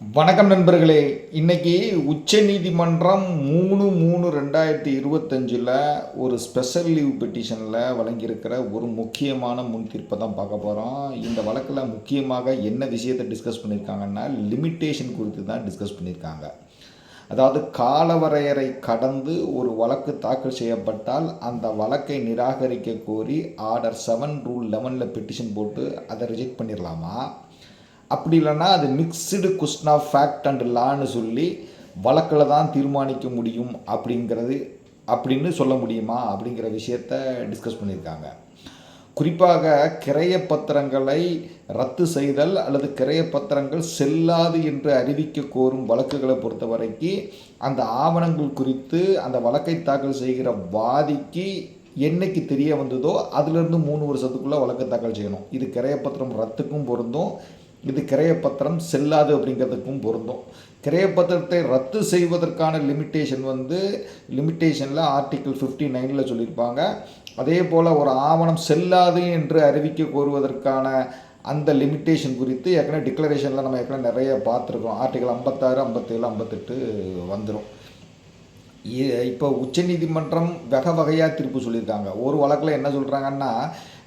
வணக்கம் நண்பர்களே. இன்னைக்கு உச்ச நீதிமன்றம் மூணு மூணு ரெண்டாயிரத்தி இருபத்தஞ்சில் ஒரு ஸ்பெஷல் லீவ் பெட்டிஷனில் வழங்கியிருக்கிற ஒரு முக்கியமான முன் தீர்ப்பை தான் பார்க்க போகிறோம் இந்த வழக்கில் முக்கியமாக என்ன விஷயத்தை டிஸ்கஸ் பண்ணியிருக்காங்கன்னா லிமிட்டேஷன் குறித்து தான் டிஸ்கஸ் பண்ணியிருக்காங்க. அதாவது காலவரையறை கடந்து ஒரு வழக்கு தாக்கல் செய்யப்பட்டால் அந்த வழக்கை நிராகரிக்க கோரி ஆர்டர் செவன் ரூல் லெவனில் பெட்டிஷன் போட்டு அதை ரிஜெக்ட் பண்ணிடலாமா அப்படி இல்லைன்னா அது mixed question of fact and லான்னு சொல்லி வழக்கில் தான் தீர்மானிக்க முடியும் அப்படிங்கிறது அப்படின்னு சொல்ல முடியுமா அப்படிங்கிற விஷயத்த டிஸ்கஸ் பண்ணியிருக்காங்க. குறிப்பாக கிரைய பத்திரங்களை ரத்து செய்தல் அல்லது கிரைய பத்திரங்கள் செல்லாது என்று அறிவிக்க கோரும் வழக்குகளை பொறுத்த வரைக்கும் அந்த ஆவணங்கள் குறித்து அந்த வழக்கை தாக்கல் செய்கிற வாதிக்கு என்னைக்கு தெரிய வந்ததோ அதிலிருந்து மூணு வருஷத்துக்குள்ளே வழக்கு தாக்கல் செய்யணும். இது கிரையப்பத்திரம் ரத்துக்கும் பொருந்தும். இது கிரையப்பத்திரம் செல்லாது அப்படிங்கிறதுக்கும் பொருந்தும். கிரையப்பத்திரத்தை ரத்து செய்வதற்கான லிமிட்டேஷன் வந்து லிமிட்டேஷனில் ஆர்டிக்கிள் ஃபிஃப்டி நைனில் சொல்லியிருப்பாங்க. அதே போல் ஒரு ஆவணம் செல்லாது என்று அறிவிக்க கோருவதற்கான அந்த லிமிட்டேஷன் குறித்து ஏற்கனவே டிக்ளரேஷனில் நம்ம ஏற்கனவே நிறைய பார்த்துருக்கோம். ஆர்டிகல் ஐம்பத்தாறு ஐம்பத்தேழு ஐம்பத்தெட்டு வந்துடும் இப்போ உச்சநீதிமன்றம் வகை வகையாக தீர்ப்பு சொல்லியிருக்காங்க. ஒரு வழக்கில் என்ன சொல்கிறாங்கன்னா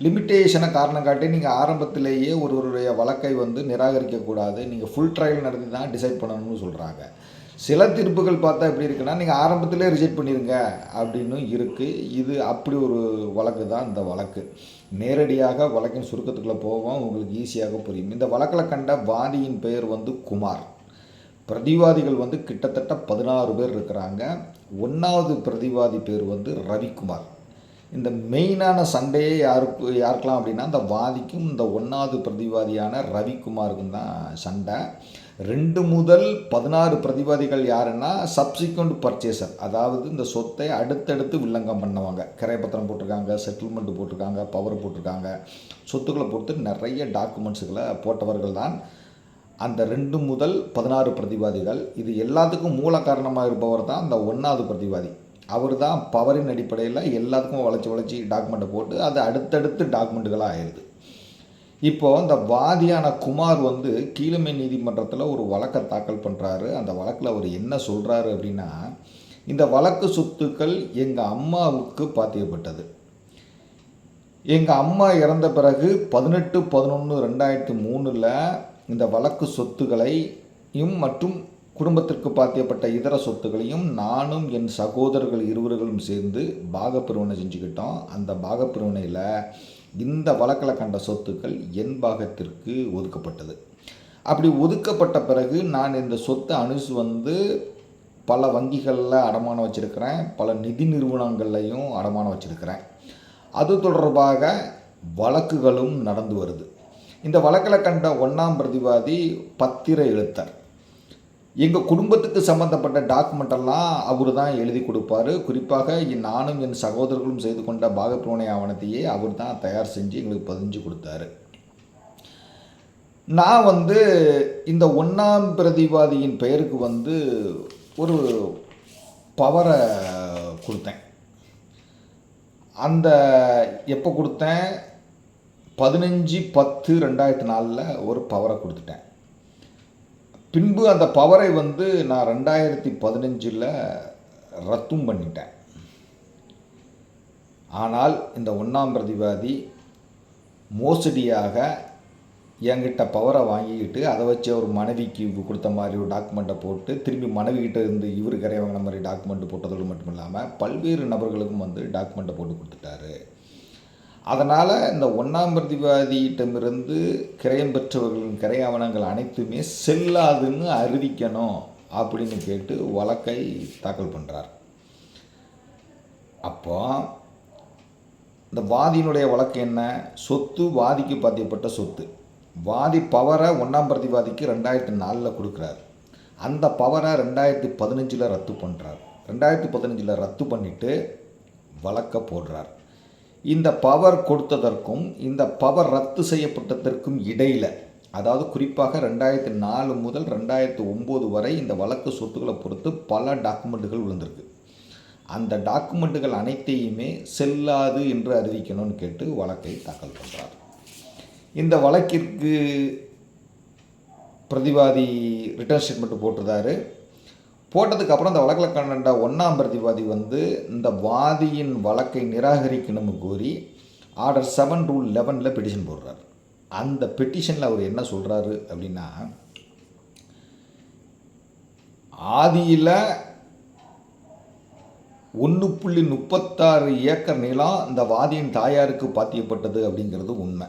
லிமிட்டேஷனை காரணம் காட்டி நீங்கள் ஆரம்பத்திலேயே ஒருவருடைய வழக்கை வந்து நிராகரிக்கக்கூடாது. நீங்கள் ஃபுல் ட்ரையல் நடத்தி தான் டிசைட் பண்ணணும்னு சொல்கிறாங்க சில தீர்ப்புகள் பார்த்தா எப்படி இருக்குன்னா நீங்கள் ஆரம்பத்திலே ரிஜெக்ட் பண்ணிடுங்க அப்படின்னு இருக்குது இது அப்படி ஒரு வழக்கு தான் இந்த வழக்கு. நேரடியாக வழக்கின் சுருக்கத்துக்குள்ளே போவோம். உங்களுக்கு ஈஸியாக புரியும். இந்த வழக்கில் கண்ட வாதியின் பெயர் வந்து குமார். பிரதிவாதிகள் வந்து கிட்டத்தட்ட பதினாறு பேர் இருக்கிறாங்க. ஒன்றாவது பிரதிவாதி பேர் வந்து ரவிக்குமார். இந்த மெயினான சண்டையே யாருக்கு யாருக்கெல்லாம் அப்படின்னா இந்த வாதிக்கும் இந்த ஒன்றாவது பிரதிவாதியான ரவிக்குமாருக்கும் தான் சண்டை. ரெண்டு முதல் பதினாறு பிரதிவாதிகள் யாருன்னா சப்சிக்வெண்ட் பர்ச்சேசர் அதாவது இந்த சொத்தை அடுத்தடுத்து வில்லங்கம் பண்ணவங்க. கிரைப்பத்திரம் போட்டிருக்காங்க செட்டில்மெண்ட் போட்டிருக்காங்க பவர் போட்டிருக்காங்க. சொத்துக்களை பொறுத்து நிறைய டாக்குமெண்ட்ஸுகளை போட்டவர்கள் தான். அந்த ரெண்டு முதல் பதினாறு பிரதிவாதிகள் இது எல்லாத்துக்கும் மூல காரணமாக இருப்பவர் தான் அந்த ஒன்றாவது பிரதிவாதி. அவர் தான் பவரின் அடிப்படையில் எல்லாத்துக்கும் வளைச்சி வளைச்சி டாக்குமெண்ட்டை போட்டு அது அடுத்தடுத்து டாக்குமெண்ட்டுகளாக ஆயிடுது. இப்போது இந்த வாதியான குமார் வந்து கீழமை நீதிமன்றத்தில் ஒரு வழக்கை தாக்கல் பண்ணுறாரு அந்த வழக்கில் அவர் என்ன சொல்கிறாரு அப்படின்னா இந்த வழக்கு சொத்துக்கள் எங்கள் அம்மாவுக்கு பாத்தியப்பட்டது. எங்கள் அம்மா இறந்த பிறகு பதினெட்டு பதினொன்று ரெண்டாயிரத்து மூணில் இந்த வழக்கு சொத்துக்களையும் மற்றும் குடும்பத்திற்கு பாத்தியப்பட்ட இதர சொத்துக்களையும் நானும் என் சகோதரர்கள் இருவர்களும் சேர்ந்து பாகப்பிரிவினை செஞ்சுக்கிட்டோம். அந்த பாகப்பிரிவினையில் இந்த வழக்கில் கண்ட சொத்துக்கள் என் பாகத்திற்கு ஒதுக்கப்பட்டது. அப்படி ஒதுக்கப்பட்ட பிறகு நான் இந்த சொத்தை அனுசு வந்து பல வங்கிகளில் அடமானம் வச்சுருக்கிறேன். பல நிதி நிறுவனங்கள்லையும் அடமானம் வச்சுருக்கிறேன். அது தொடர்பாக வழக்குகளும் நடந்து வருது. இந்த வழக்கில் கண்ட ஒன்றாம் பிரதிவாதி பத்திர எழுத்தர். எங்கள் குடும்பத்துக்கு சம்மந்தப்பட்ட டாக்குமெண்டெல்லாம் அவர் தான் எழுதி கொடுப்பாரு. குறிப்பாக நானும் என் சகோதரர்களும் செய்து கொண்ட பாகப்பிரவணை ஆவணத்தையே அவர் தான் தயார் செஞ்சு எங்களுக்கு பதிஞ்சு கொடுத்தாரு. நான் வந்து இந்த ஒன்றாம் பிரதிவாதியின் பெயருக்கு வந்து ஒரு பவரை கொடுத்தேன். அந்த எப்போ கொடுத்தேன்? பதினஞ்சு பத்து ரெண்டாயிரத்தி நாலில் ஒரு பவரை கொடுத்துட்டேன். பின்பு அந்த பவரை வந்து நான் ரெண்டாயிரத்தி பதினஞ்சில் ரத்தும் பண்ணிட்டேன். ஆனால் இந்த ஒன்றாம் பிரதிவாதி மோசடியாக என்கிட்ட பவரை வாங்கிக்கிட்டு அதை வச்சு அவர் மனைவிக்கு கொடுத்த மாதிரி ஒரு டாக்குமெண்ட்டை போட்டு திரும்பி மனைவிக்கிட்ட இருந்து இவர் கரையை வாங்கின மாதிரி டாக்குமெண்ட் போட்டதோடு மட்டும் இல்லாமல் பல்வேறு நபர்களுக்கும் வந்து டாக்குமெண்ட்டை போட்டு கொடுத்துட்டாரு. அதனால் இந்த ஒன்றாம் பிரதிவாதியிட்டமிருந்து கிரயம் பெற்றவர்களின் கிரை ஆவணங்கள் அனைத்துமே செல்லாதுன்னு அறிவிக்கணும் அப்படின்னு கேட்டு வழக்கை தாக்கல் பண்ணுறார் அப்போ இந்த வாதியினுடைய வழக்கு என்ன? சொத்து வாதிக்கு பாத்தியப்பட்ட சொத்து. வாதி பவரை ஒன்றாம் பிரதிவாதிக்கு ரெண்டாயிரத்தி நாலில் கொடுக்குறாரு. அந்த பவரை ரெண்டாயிரத்தி பதினஞ்சில் ரத்து பண்ணுறார் ரெண்டாயிரத்தி பதினஞ்சில் ரத்து பண்ணிவிட்டு வழக்க போடுறார். இந்த பவர் கொடுத்ததற்கும் இந்த பவர் ரத்து செய்யப்பட்டதற்கும் இடையில் அதாவது குறிப்பாக ரெண்டாயிரத்தி நாலு முதல் ரெண்டாயிரத்தி ஒம்பது வரை இந்த வழக்கு சொத்துக்களை பொறுத்து பல டாக்குமெண்ட்டுகள் விழுந்திருக்கு. அந்த டாக்குமெண்ட்டுகள் அனைத்தையுமே செல்லாது என்று அறிவிக்கணும்னு கேட்டு வழக்கை தாக்கல் பண்ணுறார் இந்த வழக்கிற்கு பிரதிவாதி ரிட்டர்ன் ஸ்டேட்மெண்ட் போட்டிருந்தாரு. போட்டதுக்கப்புறம் இந்த வழக்கில் கண்ட ஒன்றாம் பிரதிவாதி வந்து இந்த வாதியின் வழக்கை நிராகரிக்கணும்னு கோரி ஆர்டர் செவன் ரூல் லெவனில் பெட்டிஷன் போடுறார். அந்த பெட்டிஷனில் அவர் என்ன சொல்கிறாரு அப்படின்னா ஆதியில் ஒன்று புள்ளி முப்பத்தாறு ஏக்கர் நிலம் இந்த வாதியின் தாயாருக்கு பாத்தியப்பட்டது அப்படிங்கிறது உண்மை.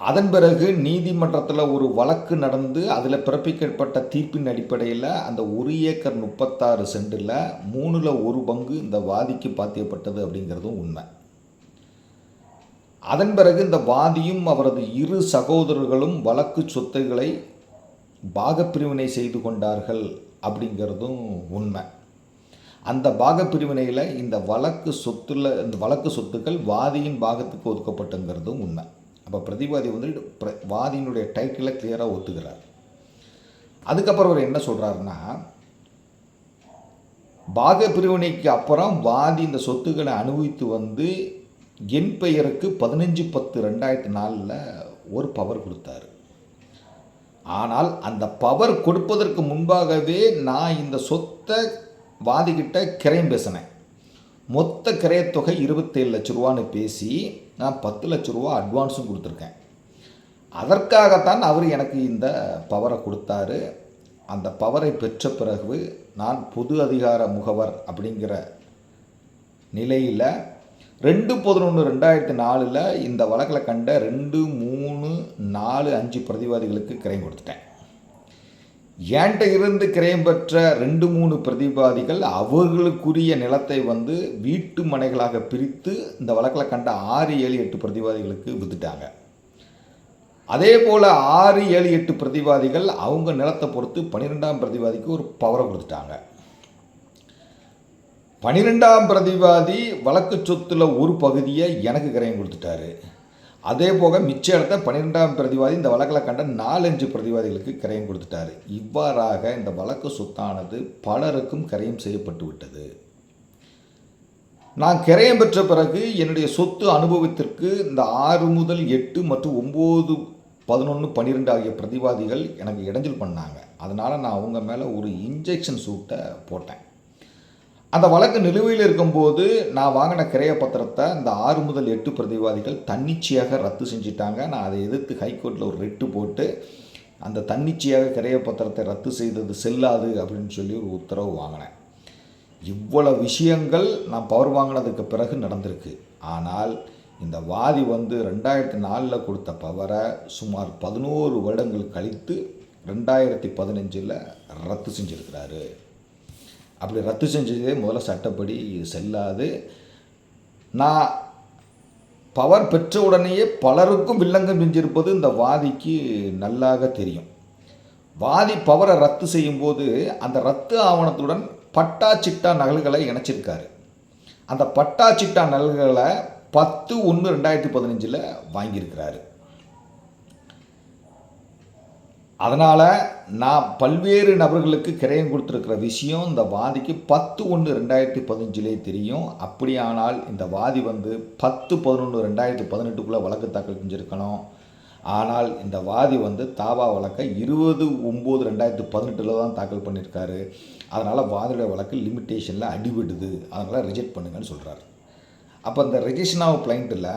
அதன் பிறகு நீதிமன்றத்தில் ஒரு வழக்கு நடந்து அதில் பிறப்பிக்கப்பட்ட தீர்ப்பின் அடிப்படையில் அந்த ஒரு ஏக்கர் முப்பத்தாறு சென்டில் மூணில் ஒரு பங்கு இந்த வாதிக்கு பாத்தியப்பட்டது அப்படிங்கிறதும் உண்மை. அதன் பிறகு இந்த வாதியும் அவரது இரு சகோதரர்களும் வழக்கு சொத்துக்களை பாகப்பிரிவினை செய்து கொண்டார்கள் அப்படிங்கிறதும் உண்மை. அந்த பாகப்பிரிவினையில் இந்த வழக்கு சொத்துல இந்த வழக்கு சொத்துக்கள் வாதியின் பாகத்துக்கு ஒதுக்கப்பட்டுங்கிறதும் உண்மை. அப்போ பிரதிவாதி வந்து பிர- வாதியினுடைய டைட்டிலை கிளியராக ஒத்துக்கிறார். அதுக்கப்புறம் அவர் என்ன சொல்கிறாருன்னா பாக பிரிவினைக்கு அப்புறம் வாதி இந்த சொத்துக்களை அனுபவித்து வந்து என் பெயருக்கு பதினஞ்சு பத்து ரெண்டாயிரத்தி நாலில் ஒரு பவர் கொடுத்தாரு. ஆனால் அந்த பவர் கொடுப்பதற்கு முன்பாகவே நான் இந்த சொத்தை வாதிக்கிட்ட கிரையும் பேசினேன். மொத்த கிரயத்தொகை இருபத்தேழு லட்ச ரூபான்னு பேசி நான் பத்து லட்ச ரூபா அட்வான்ஸும் கொடுத்துருக்கேன். அதற்காகத்தான் அவர் எனக்கு இந்த பவரை கொடுத்தாரு. அந்த பவரை பெற்ற பிறகு நான் பொது அதிகார முகவர் அப்படிங்கிற நிலையில் ரெண்டு பதினொன்று ரெண்டாயிரத்தி நாலில் இந்த வழக்கில் கண்ட ரெண்டு மூணு நாலு அஞ்சு பிரதிவாதிகளுக்கு கிரைம் கொடுத்துட்டேன். ஏன்ட்ட இருந்து கிரயம் பெற்ற ரெண்டு மூணு பிரதிவாதிகள் அவர்களுக்குரிய நிலத்தை வந்து வீட்டு மனைகளாக பிரித்து இந்த வழக்கில் கண்ட ஆறு ஏழு எட்டு பிரதிவாதிகளுக்கு வித்துட்டாங்க. அதே போல் ஆறு ஏழு எட்டு பிரதிவாதிகள் அவங்க நிலத்தை பொறுத்து பன்னிரெண்டாம் பிரதிவாதிக்கு ஒரு பவரை கொடுத்துட்டாங்க. பன்னிரெண்டாம் பிரதிவாதி வழக்கு சொத்தில் ஒரு பகுதியை எனக்கு கிரயம் கொடுத்துட்டாரு. அதே போக மிச்ச இடத்த பன்னிரெண்டாம் பிரதிவாதி இந்த வழக்கில் கண்ட நாலஞ்சு பிரதிவாதிகளுக்கு கரையம் கொடுத்துட்டாரு. இவ்வாறாக இந்த வழக்கு சொத்தானது பலருக்கும் கரையும் செய்யப்பட்டு விட்டது. நான் கிரயம் பெற்ற பிறகு என்னுடைய சொத்து அனுபவத்திற்கு இந்த ஆறு முதல் எட்டு மற்றும் ஒம்பது பதினொன்று பன்னிரெண்டு ஆகிய பிரதிவாதிகள் எனக்கு இடைஞ்சல் பண்ணாங்க. அதனால் நான் அவங்க மேலே ஒரு இன்ஜெக்ஷன் சூட்டை போட்டேன். அந்த வழக்கு நிலுவையில் இருக்கும்போது நான் வாங்கின கிரைய பத்திரத்தை இந்த ஆறு முதல் எட்டு பிரதிவாதிகள் தன்னிச்சையாக ரத்து செஞ்சிட்டாங்க. நான் அதை எதிர்த்து ஹைகோர்ட்டில் ஒரு ரெட்டு போட்டு அந்த தன்னிச்சையாக கிரைய பத்திரத்தை ரத்து செய்தது செல்லாது அப்படின்னு சொல்லி ஒரு உத்தரவு வாங்கினேன். இவ்வளோ விஷயங்கள் நான் பவர் வாங்கினதுக்கு பிறகு நடந்திருக்கு. ஆனால் இந்த வாதி வந்து ரெண்டாயிரத்தி நாலில் கொடுத்த பவரை சுமார் பதினோரு வருடங்கள் கழித்து ரெண்டாயிரத்தி பதினஞ்சில் ரத்து செஞ்சுருக்கிறாரு. அப்படி ரத்து செஞ்சதே முதல்ல சட்டப்படி செல்லாது. நான் பவர் பெற்ற உடனேயே பலருக்கும் வில்லங்கம் செஞ்சிருப்பது இந்த வாதிக்கு நல்லாக தெரியும். வாதி பவரை ரத்து செய்யும்போது அந்த ரத்து ஆவணத்துடன் பட்டா சிட்டா நகல்களை இணைச்சிருக்காரு. அந்த பட்டா சிட்டா நகல்களை பத்து ஒன்று ரெண்டாயிரத்தி பதினஞ்சில் வாங்கியிருக்கிறாரு. அதனால் நான் பல்வேறு நபர்களுக்கு கிரயம் கொடுத்துருக்கிற விஷயம் இந்த வாதிக்கு பத்து ஒன்று ரெண்டாயிரத்தி பதினஞ்சிலே தெரியும். அப்படியானால் இந்த வாதி வந்து பத்து பதினொன்று ரெண்டாயிரத்தி பதினெட்டுக்குள்ளே வழக்கு தாக்கல் செஞ்சுருக்கணும். ஆனால் இந்த வாதி வந்து தாவா வழக்கை இருபது ஒம்பது ரெண்டாயிரத்தி பதினெட்டில் தான் தாக்கல் பண்ணியிருக்காரு அதனால் வாதியுடைய வழக்கு லிமிட்டேஷனில் அடிபடுது. அதனால் ரிஜெக்ட் பண்ணுங்கன்னு சொல்கிறாரு அப்போ இந்த ரெஜிஸ்ட்ரேஷன் ஆஃப் பிளைண்ட்டில்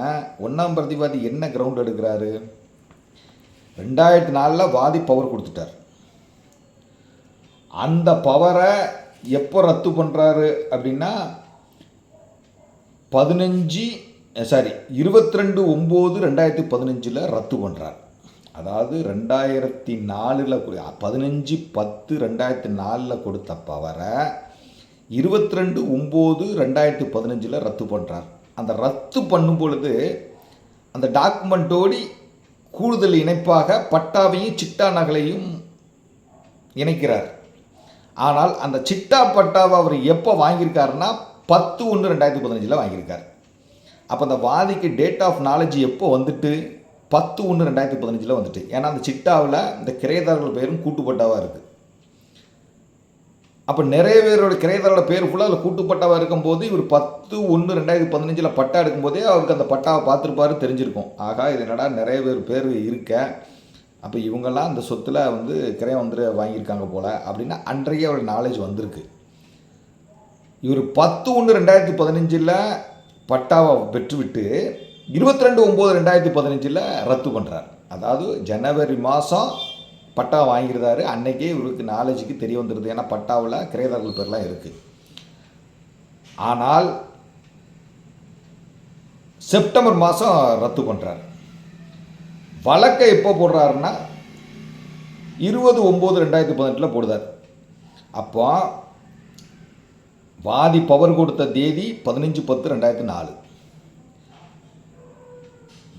ஒன்றாம் பிரதிவாதி என்ன கிரவுண்ட் எடுக்கிறாரு? ரெண்டாயிரத்தி நாலில் வாதி பவர் கொடுத்துட்டார். அந்த பவரை எப்போ ரத்து பண்ணுறாரு அப்படின்னா பதினஞ்சு சாரி இருபத்தி ரெண்டு ஒம்பது ரெண்டாயிரத்தி பதினஞ்சில் ரத்து பண்ணுறார் அதாவது ரெண்டாயிரத்தி நாலில் பதினஞ்சு பத்து ரெண்டாயிரத்தி நாலில் கொடுத்த பவரை இருபத்தி ரெண்டு ஒம்பது ரெண்டாயிரத்தி பதினஞ்சில் ரத்து பண்ணுறார் அந்த ரத்து பண்ணும் பொழுது அந்த டாக்குமெண்ட்டோடி கூடுதல் இணைப்பாக பட்டாவையும் சிட்டா நகலையும் இணைக்கிறார். ஆனால் அந்த சிட்டா பட்டாவை அவர் எப்போ வாங்கியிருக்காருன்னா பத்து ஒன்று ரெண்டாயிரத்தி பதினஞ்சில் வாங்கியிருக்கார். அப்போ அந்த வாதிக்கு டேட் ஆஃப் நாலேஜ் எப்போ வந்துட்டு? பத்து ஒன்று ரெண்டாயிரத்தி பதினஞ்சில் வந்துட்டு. ஏன்னா அந்த சிட்டாவில் இந்த கிரையதாரர்கள் பேரும் கூட்டுப்பட்டாவாக இருக்குது. அப்போ நிறைய பேரோட கிரையதாரோட பேர் ஃபுல்லாக அதில் கூட்டுப்பட்டாவாக இருக்கும்போது இவர் பத்து ஒன்று ரெண்டாயிரத்தி பதினஞ்சில் பட்டா எடுக்கும்போதே அவருக்கு அந்த பட்டாவை பார்த்துருப்பாரு தெரிஞ்சிருக்கும். ஆகா இது என்னடா நிறைய பேர் பேர் இருக்க. அப்போ இவங்கெல்லாம் அந்த சொத்தில் வந்து கிரயம் வந்து வாங்கியிருக்காங்க போல் அப்படின்னா அன்றைய ஒரு நாலேஜ் வந்திருக்கு. இவர் பத்து ஒன்று ரெண்டாயிரத்தி பதினஞ்சில் பட்டாவை பெற்றுவிட்டு இருபத்தி ரெண்டு ஒம்பது ரெண்டாயிரத்தி பதினஞ்சில் ரத்து பண்ணுறார் அதாவது ஜனவரி மாதம் பட்டா வாங்கியிருந்தாரு. அன்னைக்கே இவருக்கு நாலேஜுக்கு தெரிய வந்துடுது ஏன்னா பட்டாவில் கிரேதர்கள் பேர்லாம் இருக்குது ஆனால் செப்டம்பர் மாதம் ரத்து பண்ணுறார் வழக்கை எப்போ போடுறாருன்னா இருபது ஒம்பது ரெண்டாயிரத்தி பதினெட்டில் போடுதார். அப்போ வாதி பவர் கொடுத்த தேதி பதினஞ்சு பத்து ரெண்டாயிரத்தி நாலு.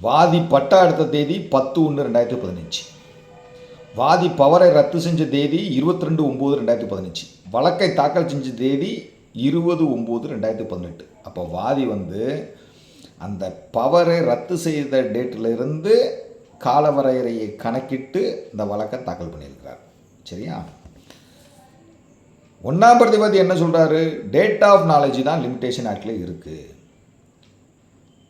வாதி பட்டா எடுத்த தேதி பத்து ஒன்று ரெண்டாயிரத்தி பதினஞ்சு. வாதி பவரை ரத்து செஞ்ச தேதி இருபத்தி ரெண்டு ஒம்பது ரெண்டாயிரத்தி பதினஞ்சு. வழக்கை தாக்கல் செஞ்ச தேதி இருபது ஒம்பது ரெண்டாயிரத்தி பதினெட்டு. அப்போ வாதி வந்து அந்த பவரை ரத்து செய்த டேட்டில் இருந்து காலவரையறையை கணக்கிட்டு இந்த வழக்கை தாக்கல் பண்ணியிருக்கிறார். சரியா? ஒன்றாம் பிரதிபதி என்ன சொல்கிறாரு டேட் ஆஃப் நாலேஜ் தான் லிமிட்டேஷன் ஆக்டில் இருக்குது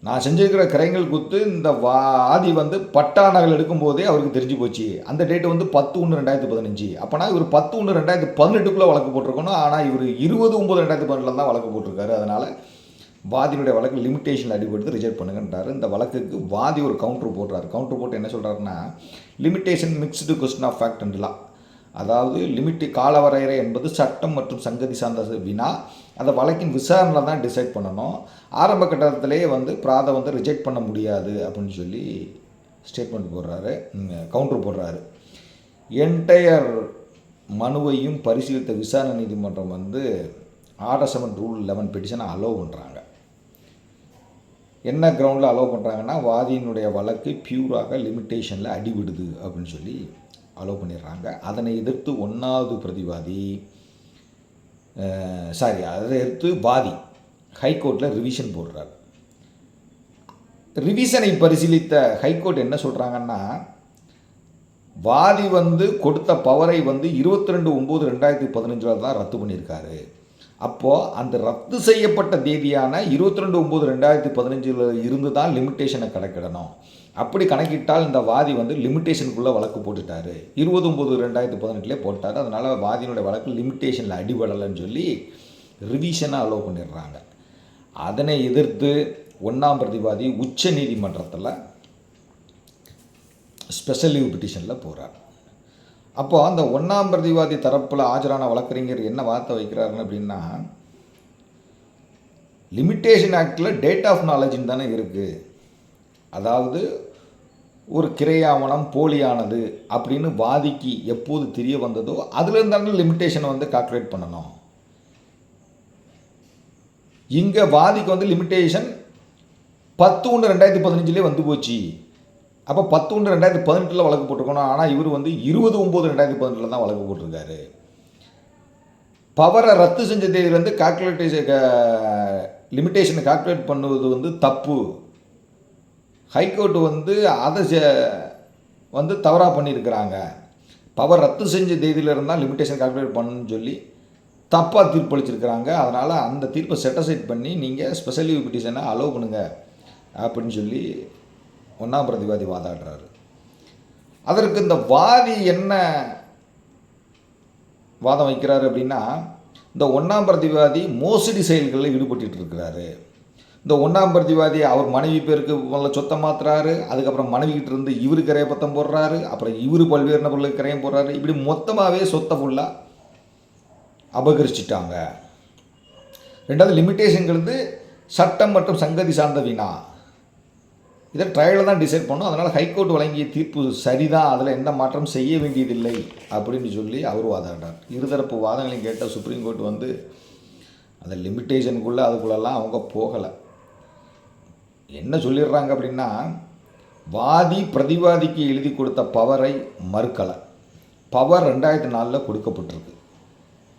நான் செஞ்சிருக்கிற கிரைங்கள் குத்து இந்த வாதி வந்து பட்டா நகல் எடுக்கும்போதே அவருக்கு தெரிஞ்சு போச்சு. அந்த டேட்டு வந்து பத்து ஒன்று ரெண்டாயிரத்தி பதினஞ்சு. அப்போனா இவர் பத்து ஒன்று ரெண்டாயிரத்தி பதினெட்டுக்குள்ளே வழக்கு போட்டிருக்கணும். ஆனால் இவர் இருபது ஒம்பது ரெண்டாயிரத்தி பதினெட்டில் தான் வழக்கு போட்டிருக்காரு. அதனால் வாதியினுடைய வழக்கு லிமிட்டேஷன் அடிபடுத்து ரிஜெக்ட் பண்ணுங்கன்றார் இந்த வழக்குக்கு வாதி ஒரு கவுண்டர் போடுறாரு. கவுண்டர் போட்டு என்ன சொல்கிறாருன்னா limitation mixed question of fact அண்ட்லாம் அதாவது லிமிட்டு காலவரையறை என்பது சட்டம் மற்றும் சங்கதி சார்ந்த வினா. அந்த வழக்கின் விசாரணையில் தான் டிசைட் பண்ணணும். ஆரம்ப கட்டத்திலேயே வந்து பிராதை வந்து ரிஜெக்ட் பண்ண முடியாது அப்படின்னு சொல்லி ஸ்டேட்மெண்ட் போடுறாரு. கவுண்டர் போடுறாரு. என்டையர் மனுவையும் பரிசீலித்த விசாரணை நீதிமன்றம் வந்து ஆர்டர் செவன் ரூல் லெவன் பெட்டிஷனை அலோவ் பண்ணுறாங்க என்ன கிரவுண்டில் அலோவ் பண்ணுறாங்கன்னா வாதியினுடைய வழக்கு பியூராக லிமிட்டேஷனில் அடிவிடுது அப்படின்னு சொல்லி அலோவ் பண்ணிடுறாங்க. அதனை எதிர்த்து ஒன்றாவது பிரதிவாதி சாரி அதை எதிர்த்து வாதி ஹைகோர்ட்டில் ரிவிஷன் போடுறார். ரிவிஷனை பரிசீலித்த ஹைகோர்ட் என்ன சொல்கிறாங்கன்னா வாதி வந்து கொடுத்த பவரை வந்து இருபத்தி ரெண்டு ஒம்பது ரெண்டாயிரத்தி பதினஞ்சில் தான் ரத்து பண்ணியிருக்காரு. அப்போது அந்த ரத்து செய்யப்பட்ட தேதியான இருபத்தி ரெண்டு ஒம்பது ரெண்டாயிரத்தி பதினஞ்சில் இருந்து தான் லிமிட்டேஷனை கணக்கிடணும். அப்படி கணக்கிட்டால் இந்த வாதி வந்து லிமிட்டேஷனுக்குள்ளே வழக்கு போட்டுட்டாரு. இருபது ஒம்பது ரெண்டாயிரத்தி பதினெட்டுலேயே போட்டார். அதனால் வாதியினுடைய வழக்கு லிமிட்டேஷனில் அடிபடலைன்னு சொல்லி ரிவிஷனாக அலோவ் பண்ணிடுறாங்க. அதனை எதிர்த்து ஒன்றாம் பிரதிவாதி உச்ச நீதிமன்றத்தில் ஸ்பெஷல் லீவ் பிட்டிஷனில் போகிறார் அப்போ அந்த ஒன்றாம் பிரதிவாதி தரப்பில் ஆஜரான வழக்கறிஞர் என்ன வார்த்தை வைக்கிறாருன்னு அப்படின்னா லிமிட்டேஷன் ஆக்டில் டேட் ஆஃப் நாலேஜின்னு தானே இருக்குது அதாவது ஒரு கிரையாவணம் போலியானது அப்படின்னு வாதிக்கு எப்போது தெரிய வந்ததோ அதுலேருந்து தானே லிமிட்டேஷனை வந்து கால்குலேட் பண்ணணும். இங்கே வாதிக்கு வந்து லிமிட்டேஷன் பத்து ஒன்று ரெண்டாயிரத்தி பதினஞ்சுலேயே வந்து போச்சு. அப்போ பத்து ஒன்று ரெண்டாயிரத்தி பதினெட்டில் வழக்கு போட்டிருக்கணும். ஆனால் இவர் வந்து இருபது ஒம்பது ரெண்டாயிரத்தி பதினெட்டில் தான் வழக்கு போட்டிருக்காரு. பவரை ரத்து செஞ்ச தேதியிலேருந்து கால்குலேட்டேஷன் லிமிட்டேஷனை கால்குலேட் பண்ணுவது வந்து தப்பு. ஹைகோர்ட் வந்து அதை வந்து தவறாக பண்ணியிருக்கிறாங்க. பவர் ரத்து செஞ்ச தேதியில் இருந்தால் லிமிட்டேஷன் கால்குலேட் பண்ணணும்னு சொல்லி தப்பாக தீர்ப்பளிச்சிருக்கிறாங்க. அதனால் அந்த தீர்ப்பை செட்டசைட் பண்ணி நீங்கள் ஸ்பெஷல் லீவ் பிட்டிஷனை அலோவ் பண்ணுங்கள் அப்படின்னு சொல்லி ஒன்றாம் பிரதிவாதி வாதாடுறாரு. அதற்கு இந்த வாதி என்ன வாதம் வைக்கிறாரு அப்படின்னா இந்த ஒன்றாம் பிரதிவாதி மோசடி செயல்களில் ஈடுபட்டு இருக்கிறாரு இந்த ஒன்றாம் பிரதிவாதி அவர் மனைவி பேருக்கு முதல்ல சொத்தை மாத்துறாரு அதுக்கப்புறம் மனைவிக்கிட்ட இருந்து இவரு கரையை பத்தம் போடுறாரு அப்புறம் இவர் பல்வேறு நபர்களுக்கு கரையம் போடுறாரு. இப்படி மொத்தமாகவே சொத்தை ஃபுல்லாக அபகரிச்சிட்டாங்க. ரெண்டாவது லிமிட்டேஷன்கிறது சட்டம் மற்றும் சங்கதி சார்ந்த வினா இதை ட்ரையலில் தான் டிசைட் பண்ணும். அதனால் ஹைகோர்ட் வழங்கிய தீர்ப்பு சரிதான். அதில் எந்த மாற்றம் செய்ய வேண்டியதில்லை அப்படின்னு சொல்லி அவர் வாதாடுறார் இருதரப்பு வாதங்களையும் கேட்ட சுப்ரீம் கோர்ட் வந்து அந்த லிமிட்டேஷனுக்குள்ளே அதுக்குள்ளெல்லாம் அவங்க போகலை. என்ன சொல்லிடுறாங்க அப்படின்னா வாதி பிரதிவாதிக்கு எழுதி கொடுத்த பவரை மறுக்கலை. பவர் ரெண்டாயிரத்தி நாலில் கொடுக்கப்பட்டிருக்கு.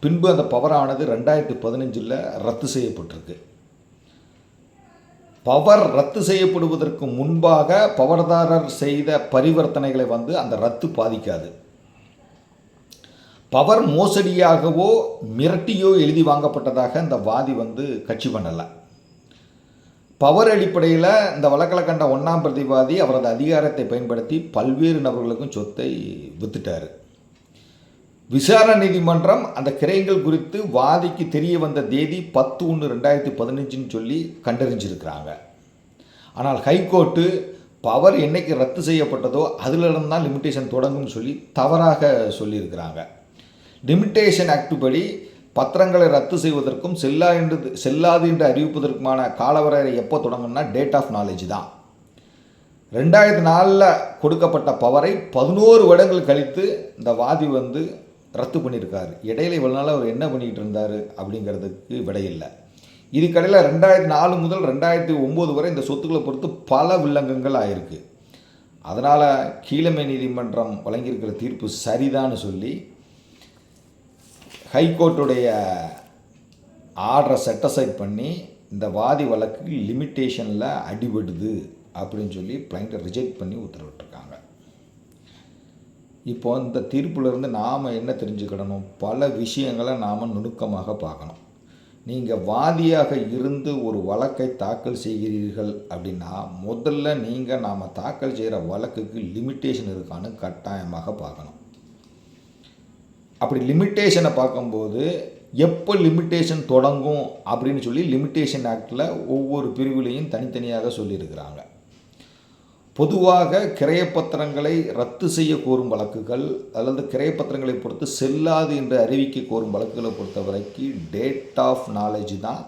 பின்பு அந்த பவரானது ரெண்டாயிரத்தி பதினஞ்சில் ரத்து செய்யப்பட்டிருக்கு. பவர் ரத்து செய்யப்படுவதற்கு முன்பாக பவர்தாரர் செய்த பரிவர்த்தனைகளை வந்து அந்த ரத்து பாதிக்காது. பவர் மோசடியாகவோ மிரட்டியோ எழுதி வாங்கப்பட்டதாக அந்த வாதி வந்து கட்சி பண்ணலை. பவர் அடிப்படையில் இந்த வழக்கில் கண்ட ஒன்றாம் பிரதிவாதி அவரது அதிகாரத்தை பயன்படுத்தி பல்வேறு நபர்களுக்கும் சொத்தை வித்துட்டார். விசாரணை நீதிமன்றம் அந்த கிரைங்கள் குறித்து வாதிக்கு தெரிய வந்த தேதி பத்து ஒன்று ரெண்டாயிரத்தி பதினஞ்சுன்னு சொல்லி கண்டறிஞ்சிருக்கிறாங்க. ஆனால் ஹைகோர்ட்டு பவர் என்னைக்கு ரத்து செய்யப்பட்டதோ அதிலிருந்து தான் லிமிட்டேஷன் தொடங்கும்னு சொல்லி தவறாக சொல்லியிருக்கிறாங்க. லிமிட்டேஷன் ஆக்ட் படி பத்திரங்களை ரத்து செய்வதற்கும் செல்லா என்று செல்லாது என்று அறிவிப்பதற்குமான காலவரையறை எப்போ தொடங்கும்னா டேட் ஆஃப் நாலேஜ் தான். ரெண்டாயிரத்தி நாலில் கொடுக்கப்பட்ட பவரை பதினோரு வருடங்கள் கழித்து இந்த வாதி வந்து ரத்து பண்ணியிருக்காரு. இடையில இவ்வளோ நாள் அவர் என்ன பண்ணிக்கிட்டு இருந்தார் அப்படிங்கிறதுக்கு விடையில்லை இதுக்கடையில் ரெண்டாயிரத்தி நாலு முதல் ரெண்டாயிரத்தி ஒம்பது வரை இந்த சொத்துக்களை பொறுத்து பல வில்லங்கங்கள் ஆயிருக்கு. அதனால் கீழமை நீதிமன்றம் வழங்கியிருக்கிற தீர்ப்பு சரிதான்னு சொல்லி ஹைகோர்ட்டுடைய ஆர்டரை செட்டசைட் பண்ணி இந்த வாதி வழக்கு லிமிட்டேஷனில் அடிபடுது அப்படின்னு சொல்லி பிளைண்ட்டை ரிஜெக்ட் பண்ணி உத்தரவிட்டிருக்காங்க. இப்போ இந்த தீர்ப்புலேருந்து நாம் என்ன தெரிஞ்சுக்கிடணும்? பல விஷயங்களை நாம் நுணுக்கமாக பார்க்கணும். நீங்கள் வாதியாக இருந்து ஒரு வழக்கை தாக்கல் செய்கிறீர்கள் அப்படின்னா முதல்ல நீங்கள் நாம் தாக்கல் செய்கிற வழக்குக்கு லிமிட்டேஷன் இருக்கான்னு கட்டாயமாக பார்க்கணும். அப்படி லிமிட்டேஷனை பார்க்கும்போது எப்போ லிமிட்டேஷன் தொடங்கும் அப்படின்னு சொல்லி லிமிட்டேஷன் ஆக்டில் ஒவ்வொரு பிரிவுலையும் தனித்தனியாக சொல்லியிருக்கிறாங்க. பொதுவாக கிரையப்பத்திரங்களை ரத்து செய்ய கோரும் வழக்குகள் அல்லது கிரையப்பத்திரங்களை பொறுத்து செல்லாது என்று அறிவிக்க கோரும் வழக்குகளை பொறுத்த வரைக்கும் டேட் ஆஃப் நாலேஜ் தான்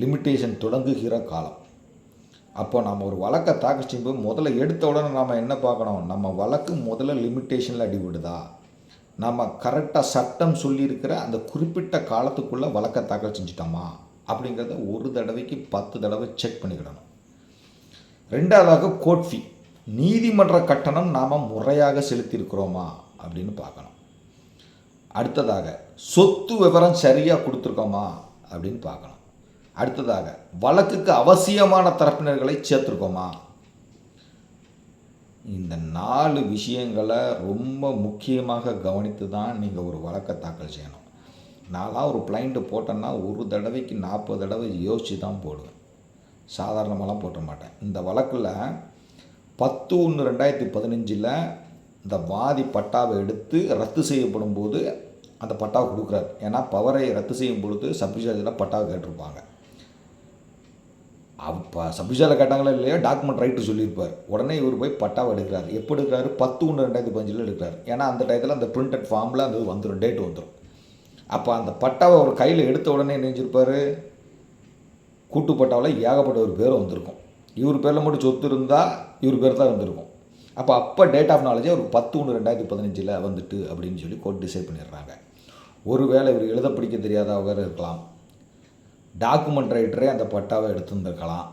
லிமிட்டேஷன் தொடங்குகிற காலம். அப்போ நம்ம ஒரு வழக்கை தாக்கல் செய்யும்போது முதல்ல எடுத்த உடனே நம்ம என்ன பார்க்கணும்? நம்ம வழக்கு முதல்ல லிமிட்டேஷனில் அடிபடுதா? நம்ம கரெக்டாக சட்டம் சொல்லியிருக்கிற அந்த குறிப்பிட்ட காலத்துக்குள்ளே வழக்கை தாக்கல் செஞ்சிட்டோமா? அப்படிங்கிறத ஒரு தடவைக்கு பத்து தடவை செக் பண்ணிக்கிடணும். ரெண்டாவதாக கோர்ட் ஃபீ நீதிமன்ற கட்டணம் நாம் முறையாக செலுத்தியிருக்கிறோமா? அப்படின்னு பார்க்கணும். அடுத்ததாக சொத்து விவரம் சரியாக கொடுத்துருக்கோமா? அப்படின்னு பார்க்கணும். அடுத்ததாக வழக்குக்கு அவசியமான தரப்பினர்களை சேர்த்துருக்கோமா? இந்த நாலு விஷயங்களை ரொம்ப முக்கியமாக கவனித்து தான் நீங்கள் ஒரு வழக்கை தாக்கல் செய்யணும். நான்லாம் ஒரு பிளைண்ட்டு போட்டேன்னா ஒரு தடவைக்கு நாற்பது தடவை யோசித்து தான் போடுவேன். சாதாரணமாலாம் போட்ட மாட்டேன். இந்த வழக்கில் பத்து ஒன்று ரெண்டாயிரத்தி பதினஞ்சில் இந்த வாதி பட்டாவை எடுத்து ரத்து செய்யப்படும் போது அந்த பட்டாவை கொடுக்குறாரு. ஏன்னா பவரை ரத்து செய்யும் பொழுது சப்ரிஜார்ஜில் பட்டாவை கேட்டிருப்பாங்க. அப்போ சப்ரிஜாரில் கேட்டாங்களா இல்லையா டாக்குமெண்ட் ரைட்டு சொல்லியிருப்பார். உடனே இவர் போய் பட்டாவை எடுக்கிறார். எப்போ எடுக்கிறாரு? பத்து ஒன்று ரெண்டாயிரத்தி பதினஞ்சில் எடுக்கிறார். ஏன்னா அந்த டயத்தில் அந்த பிரிண்டட் ஃபார்மில் அந்த வந்துடும் டேட் வந்துடும் அப்போ அந்த பட்டாவை அவர் கையில் எடுத்த உடனே நினைஞ்சிருப்பார் கூட்டு பட்டாவில் ஏகப்பட்ட ஒரு பேரும் வந்திருக்கும். இவர் பேரில் மட்டும் சொத்து இருந்தால் இவர் பேர் தான் இருந்திருக்கும். அப்போ அப்போ டேட் ஆஃப் நாலேஜே ஒரு பத்து ஒன்று ரெண்டாயிரத்தி பதினஞ்சில் வந்துட்டு அப்படின்னு சொல்லி கோர்ட் டிசைட் பண்ணிடுறாங்க. ஒருவேளை இவர் எழுத படிக்க தெரியாதவர் இருக்கலாம். டாக்குமெண்ட் ரைட்டரே அந்த பட்டாவை எடுத்துருந்துருக்கலாம்.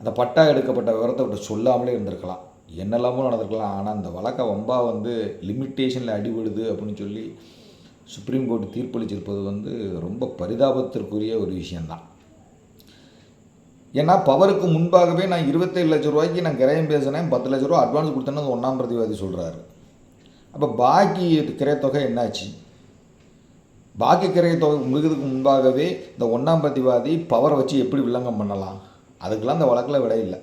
அந்த பட்டா எடுக்கப்பட்ட விவரத்தை விட்டு சொல்லாமலே இருந்திருக்கலாம். என்னெல்லாமோ நடந்திருக்கலாம். ஆனால் அந்த வழக்கை வம்பா வந்து லிமிட்டேஷனில் அடிபடுது அப்படின்னு சொல்லி சுப்ரீம் கோர்ட் தீர்ப்பளிச்சிருப்பது வந்து ரொம்ப பரிதாபத்திற்குரிய ஒரு விஷயந்தான் ஏன்னா பவருக்கு முன்பாகவே நான் இருபத்தேழு லட்ச ரூபாய்க்கு நான் கிரயம் பேசினேன். பத்து லட்ச ரூபா அட்வான்ஸ் கொடுத்தேன்னு ஒன்றாம் பிரதிவாதி சொல்கிறாரு அப்போ பாக்கி கிரையத்தொகை என்னாச்சு? பாக்கி கிரையத்தொகை முழுகிறதுக்கு முன்பாகவே இந்த ஒன்றாம் பிரதிவாதி பவரை வச்சு எப்படி வில்லங்கம் பண்ணலாம்? அதுக்கெல்லாம் இந்த வழக்கில் விட இல்லை.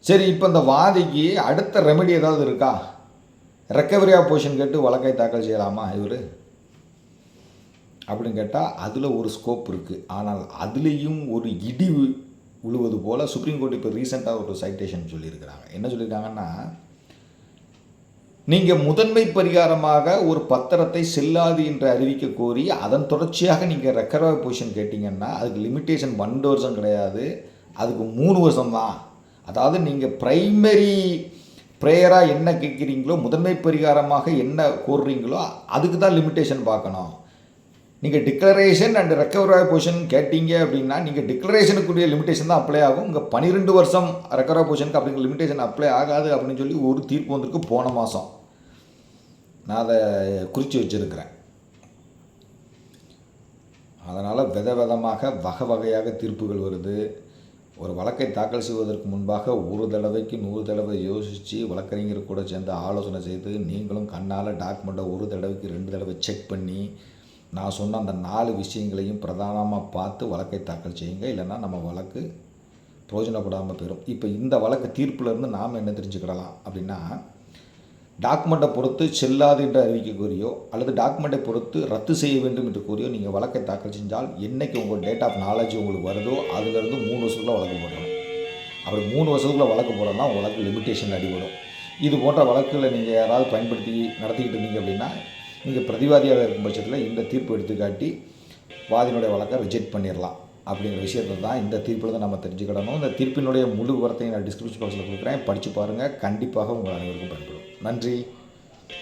சரி இப்போ இந்த வாதிக்கு அடுத்த ரெமெடி ஏதாவது இருக்கா? ரெக்கவரி ஆஃப் கேட்டு வழக்கை தாக்கல் செய்யலாமா இவர்? அப்படின்னு கேட்டால் அதில் ஒரு ஸ்கோப் இருக்குது ஆனால் அதுலேயும் ஒரு இடிவு உழுவது போல் சுப்ரீம் கோர்ட் இப்போ ரீசெண்டாக ஒரு சைட்டேஷன் சொல்லியிருக்கிறாங்க. என்ன சொல்லியிருக்காங்கன்னா நீங்கள் முதன்மை பரிகாரமாக ஒரு பத்திரத்தை செல்லாது என்று அறிவிக்க கோரி அதன் தொடர்ச்சியாக நீங்கள் ரெக்கவரி பொசிஷன் கேட்டிங்கன்னா அதுக்கு லிமிட்டேஷன் பன்னெண்டு வருஷம் கிடையாது. அதுக்கு மூணு வருஷம் தான் அதாவது நீங்கள் ப்ரைமரி ப்ரேயராக என்ன கேட்குறீங்களோ முதன்மை பரிகாரமாக என்ன கோருறீங்களோ அதுக்கு தான் லிமிட்டேஷன் பார்க்கணும். நீங்கள் டிக்ளரேஷன் அண்ட் ரெக்கவரி பொசிஷன் கேட்டீங்க அப்படின்னா நீங்கள் டிக்ளரேஷனுக்குரிய லிமிட்டேஷன் தான் அப்ளை ஆகும். இங்கே பன்னிரெண்டு வருஷம் ரெக்கவரி பொசிஷனுக்கு அப்படிங்கிற லிமிடேஷன் அப்ளை ஆகாது அப்படின்னு சொல்லி ஒரு தீர்ப்பு வந்திருக்கு போன மாதம் நான் அதை குறித்து வச்சுருக்கிறேன். அதனால் வித விதமாக வகை வகையாக தீர்ப்புகள் வருது. ஒரு வழக்கை தாக்கல் செய்வதற்கு முன்பாக ஒரு தடவைக்கு நூறு தடவை யோசித்து வழக்கறிஞர் கூட சேர்ந்து ஆலோசனை செய்து நீங்களும் கண்ணால் டாக்குமெண்ட்டை ஒரு தடவைக்கு ரெண்டு தடவை செக் பண்ணி நான் சொன்ன அந்த நாலு விஷயங்களையும் பிரதானமாக பார்த்து வழக்கை தாக்கல் செய்யுங்க. இல்லைன்னா நம்ம வழக்கு பிரயோஜனப்படாமல் போயிடும் இப்போ இந்த வழக்கு தீர்ப்பிலேருந்து நாம் என்ன தெரிஞ்சுக்கிடலாம் அப்படின்னா டாக்குமெண்ட்டை பொறுத்து செல்லாது என்று அறிவிக்க கோரியோ அல்லது டாக்குமெண்ட்டை பொறுத்து ரத்து செய்ய வேண்டும் என்று கூறியோ நீங்கள் வழக்கை தாக்கல் செஞ்சால் என்னைக்கு உங்கள் டேட் ஆஃப் நாலேஜ் உங்களுக்கு வருதோ அதுலேருந்து மூணு வருஷத்துக்குள்ள வழக்கு போடணும். அப்படி மூணு வருஷத்துக்குள்ள வழக்கு போடணும்னா வழக்கு லிமிட்டேஷன் அடிபடும். இது போன்ற வழக்குகளை நீங்கள் யாராவது பயன்படுத்தி நடத்திக்கிட்டு இருந்தீங்க அப்படின்னா நீங்கள் பிரதிவாதியாக இருக்கும் பட்சத்தில் இந்த தீர்ப்பு எடுத்துக்காட்டி வாதியினுடைய வழக்கை ரிஜெக்ட் பண்ணிடலாம் அப்படிங்கிற விஷயத்தை தான் இந்த தீர்ப்பில் தான் நம்ம தெரிஞ்சுக்கிடணும். இந்த தீர்ப்பினுடைய முழு விவரத்தையும் நான் டிஸ்கிரிப்ஷன் பாக்ஸில் கொடுக்குறேன். படித்து பாருங்கள் கண்டிப்பாக உங்கள் அனைவருக்கும் பயன்படும். நன்றி.